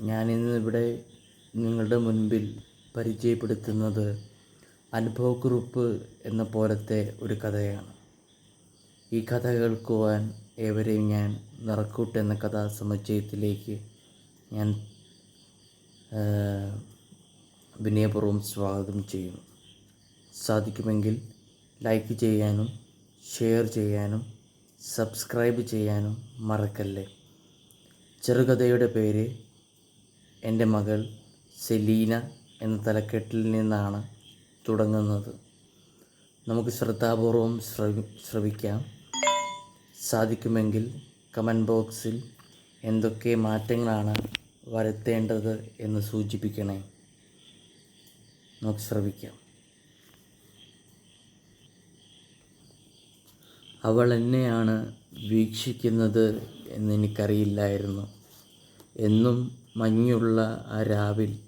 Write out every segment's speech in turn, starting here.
ഞാനിന്നിവിടെ നിങ്ങളുടെ മുൻപിൽ പരിചയപ്പെടുത്തുന്നത് അനുഭവക്കുറിപ്പ് എന്ന പോലത്തെ ഒരു കഥയാണ്. ഈ കഥ കേൾക്കുവാൻ ഏവരെയും ഞാൻ നിറക്കൂട്ട് എന്ന കഥാസമുച്ചയത്തിലേക്ക് ഞാൻ ആ, വിനയപൂർവം സ്വാഗതം ചെയ്യുന്നു. സാധിക്കുമെങ്കിൽ ലൈക്ക് ചെയ്യാനും ഷെയർ ചെയ്യാനും സബ്സ്ക്രൈബ് ചെയ്യാനും മറക്കല്ലേ? ചെറുകഥയുടെ പേര് എന്റെ മകൾ സെലീന എന്ന തലക്കെട്ടിൽ നിന്നാണ് തുടങ്ങുന്നത്. നമുക്ക് ശ്രദ്ധാപൂർവം ശ്രവി ശ്രവിക്കാം. സാധിക്കുമെങ്കിൽ കമന്റ് ബോക്സിൽ എന്തൊക്കെ മാറ്റങ്ങളാണ് വരുത്തേണ്ടത് എന്ന് സൂചിപ്പിക്കണേ. നമുക്ക് ശ്രവിക്കാം. അവൾ എന്നെയാണ് വീക്ഷിക്കുന്നത് എന്നെനിക്കറിയില്ലായിരുന്നു എന്നും മഞ്ഞുള്ള ആ രാവിൽ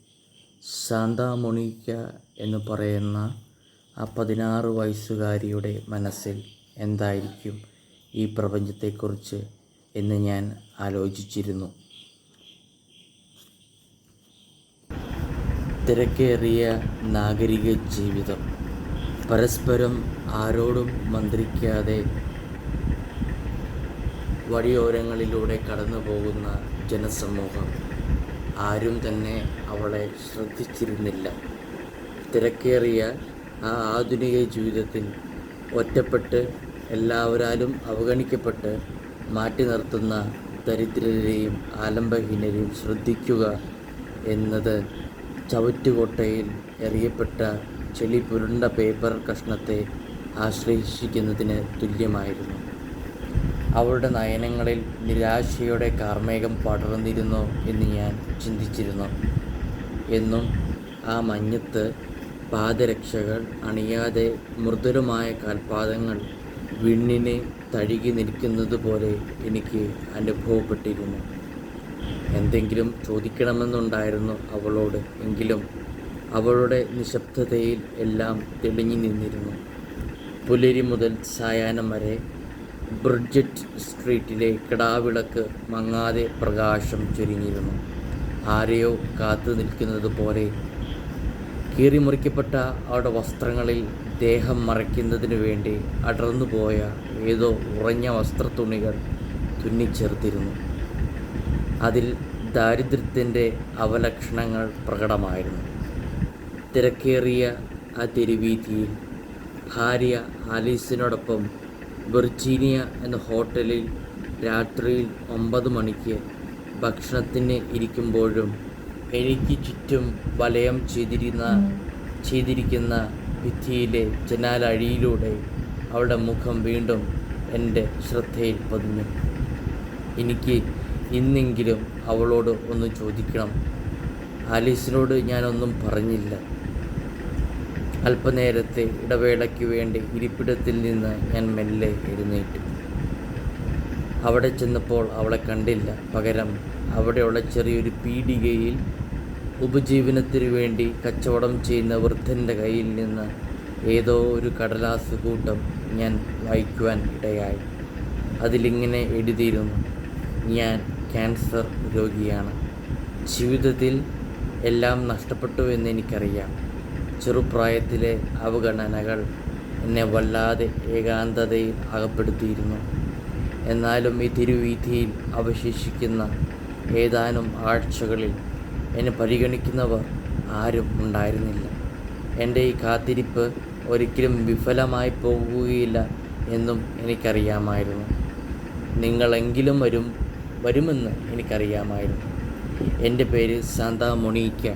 സാന്താ മൊണീക്ക എന്ന് പറയുന്ന ആ പതിനാറ് വയസ്സുകാരിയുടെ മനസ്സിൽ എന്തായിരിക്കും ഈ പ്രപഞ്ചത്തെക്കുറിച്ച് എന്ന് ഞാൻ ആലോചിച്ചിരുന്നു. തിരക്കേറിയ നാഗരിക ജീവിതം. പരസ്പരം ആരോടും മന്ത്രിക്കാതെ വഴിയോരങ്ങളിലൂടെ കടന്നു പോകുന്ന ജനസമൂഹം. ആരും തന്നെ അവളെ ശ്രദ്ധിച്ചിരുന്നില്ല. തിരക്കേറിയ ആ ആധുനിക ജീവിതത്തിൽ ഒറ്റപ്പെട്ട് എല്ലാവരാലും അവഗണിക്കപ്പെട്ട് മാറ്റി നിർത്തുന്ന ദരിദ്രരെയും ആലംബഹീനരെയും ശ്രദ്ധിക്കുക എന്നത് ചവറ്റുകോട്ടയിൽ എറിയപ്പെട്ട ചെളി പുരുണ്ട പേപ്പർ കഷ്ണത്തെ ആശ്ലേഷിക്കുന്നതിന് തുല്യമായിരുന്നു. അവളുടെ നയനങ്ങളിൽ നിരാശയുടെ കാർമേഘം പടർന്നിരുന്നോ എന്ന് ഞാൻ ചിന്തിച്ചിരുന്നു. എന്നും ആ മഞ്ഞത്ത് പാദരക്ഷകൾ അണിയാതെ മൃദുലമായ കാൽപാദങ്ങൾ വിണ്ണിനെ തഴുകി നിൽക്കുന്നത് പോലെ എനിക്ക് അനുഭവപ്പെട്ടിരുന്നു. എന്തെങ്കിലും ചോദിക്കണമെന്നുണ്ടായിരുന്നു അവളോട് എങ്കിലും അവളുടെ നിശബ്ദതയിൽ എല്ലാം തെളിഞ്ഞു നിന്നിരുന്നു. പുലരി മുതൽ സായാഹ്നം വരെ ബ്രിഡ്ജറ്റ് സ്ട്രീറ്റിലെ കിടാവിളക്ക് മങ്ങാതെ പ്രകാശം ചൊരിഞ്ഞിരുന്നു. ആരെയോ കാത്തു നിൽക്കുന്നത് പോലെ കീറിമുറിക്കപ്പെട്ട അവരുടെ വസ്ത്രങ്ങളിൽ ദേഹം മറയ്ക്കുന്നതിന് വേണ്ടി അടർന്നുപോയ ഏതോ ഉറഞ്ഞ വസ്ത്രത്തുണികൾ തുന്നിച്ചേർത്തിരുന്നു. അതിൽ ദാരിദ്ര്യത്തിന്റെ അവലക്ഷണങ്ങൾ പ്രകടമായിരുന്നു. തിരക്കേറിയ ആ തെരുവീതിയിൽ ഭാര്യ ആലീസിനോടൊപ്പം വെർജീനിയ എന്ന ഹോട്ടലിൽ രാത്രിയിൽ ഒമ്പത് മണിക്ക് ഭക്ഷണത്തിന് ഇരിക്കുമ്പോഴും എനിക്ക് ചുറ്റും വലയം ചെയ്തിരുന്ന ചെയ്തിരിക്കുന്ന ഭിത്തിയിലെ ജനാലഴിയിലൂടെ അവളുടെ മുഖം വീണ്ടും എന്റെ ശ്രദ്ധയിൽ പതിഞ്ഞു. എനിക്ക് ഇന്നെങ്കിലും അവളോട് ഒന്ന് ചോദിക്കണം. ആലീസിനോട് ഞാനൊന്നും പറഞ്ഞില്ല. അല്പനേരത്തെ ഇടവേളയ്ക്ക് വേണ്ടി ഇരിപ്പിടത്തിൽ നിന്ന് ഞാൻ മെല്ലെ എഴുന്നേറ്റു. അവിടെ ചെന്നപ്പോൾ അവളെ കണ്ടില്ല. പകരം അവിടെയുള്ള ചെറിയൊരു പീടികയിൽ ഉപജീവനത്തിനു വേണ്ടി കച്ചവടം ചെയ്യുന്ന വൃദ്ധന്റെ കയ്യിൽ നിന്ന് ഏതോ ഒരു കടലാസ് കൂട്ടം ഞാൻ വായിക്കുവാൻ ഇടയായി. അതിലിങ്ങനെ എഴുതിയിരുന്നു ഞാൻ ക്യാൻസർ രോഗിയാണ്. ജീവിതത്തിൽ എല്ലാം നഷ്ടപ്പെട്ടു എന്ന് എനിക്കറിയാം. ചെറുപ്രായത്തിലെ അവഗണനകൾ എന്നെ വല്ലാതെ ഏകാന്തതയിൽ അകപ്പെടുത്തിയിരുന്നു. എന്നാലും ഈ തിരുവീഥിയിൽ അവശേഷിക്കുന്ന ഏതാനും ആഴ്ചകളിൽ എന്നെ പരിഗണിക്കുന്നവർ ആരും ഉണ്ടായിരുന്നില്ല. എന്റെ ഈ കാത്തിരിപ്പ് ഒരിക്കലും വിഫലമായി പോകുകയില്ല എന്നും എനിക്കറിയാമായിരുന്നു. നിങ്ങളെങ്കിലും വരും വരുമെന്ന് എനിക്കറിയാമായിരുന്നു. എന്റെ പേര് സാന്താ മൊണീക്ക.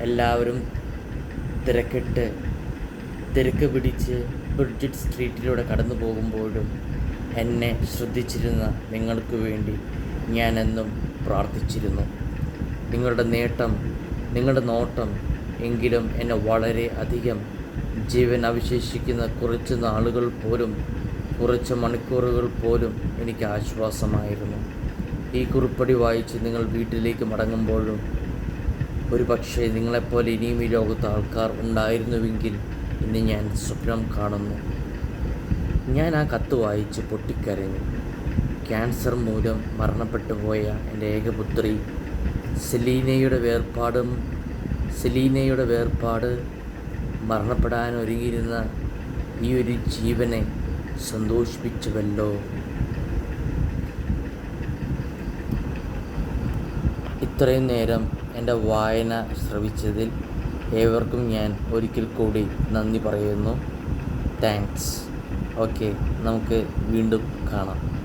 എല്ലാവരും തിരക്കിട്ട് തിരക്ക് പിടിച്ച് ബ്രിഡ്ജറ്റ് സ്ട്രീറ്റിലൂടെ കടന്നു പോകുമ്പോഴും എന്നെ ശ്രദ്ധിച്ചിരുന്ന നിങ്ങൾക്ക് വേണ്ടി ഞാനെന്നും പ്രാർത്ഥിച്ചിരുന്നു. നിങ്ങളുടെ നേട്ടം നിങ്ങളുടെ നോട്ടം എങ്കിലും എന്നെ വളരെ അധികം ജീവൻ അവശേഷിക്കുന്ന കുറച്ച് നാളുകൾ പോലും കുറച്ച് മണിക്കൂറുകൾ പോലും എനിക്ക് ആശ്വാസമായിരുന്നു. ഈ കുറിപ്പടി വായിച്ച് നിങ്ങൾ വീട്ടിലേക്ക് മടങ്ങുമ്പോഴും ഒരു പക്ഷേ നിങ്ങളെപ്പോലെ ഇനിയും ഈ ലോകത്ത് ആൾക്കാർ ഉണ്ടായിരുന്നുവെങ്കിൽ ഇന്ന് ഞാൻ സ്വപ്നം കാണുന്നു. ഞാൻ ആ കത്ത് വായിച്ച് പൊട്ടിക്കരഞ്ഞു. ക്യാൻസർ മൂലം മരണപ്പെട്ടു പോയ എന്റെ ഏകപുത്രി സെലീനയുടെ വേർപാടും സെലീനയുടെ വേർപാട് മരണപ്പെടാൻ ഒരുങ്ങിയിരുന്ന ഈ ഒരു ജീവനെ സന്തോഷിപ്പിച്ചുവല്ലോ. ഇത്രയും നേരം എന്റെ വായന ശ്രവിച്ചതിൽ ഏവർക്കും ഞാൻ ഒരിക്കൽ കൂടി നന്ദി പറയുന്നു. താങ്ക്സ്. ഓക്കെ നമുക്ക് വീണ്ടും കാണാം.